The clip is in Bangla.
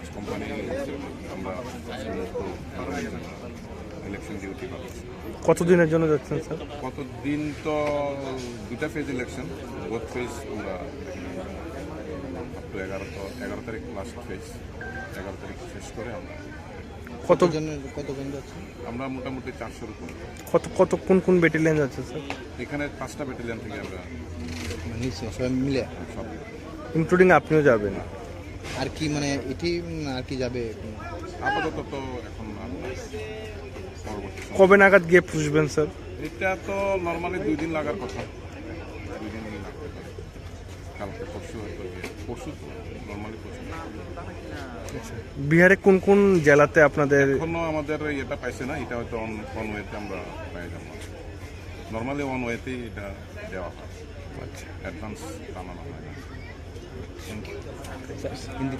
পাঁচ কোম্পানি আমরা ইলেকশন ডিউটি পাচ্ছি কতদিনের জন্য যাচ্ছেন স্যার? কতদিন তো দুটা ফেজ ইলেকশন বোথ ফেজ আমরা এগারো তো এগারো তারিখ লাস্ট ফেজ এগারো তারিখ শেষ করে আমরা কত কতজন যাচ্ছে আমরা মোটামুটি চারশোর উপর কত কত কোন কোন ব্যাটালিয়ান যাচ্ছে স্যার? এখানে পাঁচটা ব্যাটালিয়ান থেকে আমরা মিলে। সব। ইনক্লুডিং আপনিও যাবেন। আর কি মানে এটি আর কি যাবে? আপাতত তো এখন কবে নাগাদ গিয়ে পুষবেন স্যার? এটা তো নর্মালি দুই দিন লাগার কথা। দুই দিন লাগতে পারে। কালকে পরশু হয়তো পরশু নর্মালি পরশু। বিহারে কোন কোন জেলাতে আপনাদের এখনও আমাদের এটা পাইছে না এটা হয়তো অন অন ওয়েতে আমরা পাই যাব। নর্মালি অন ওয়েতেই এটা দেওয়া হয়। আচ্ছা। অ্যাডভান্স জানানো হয় না। হিন্দি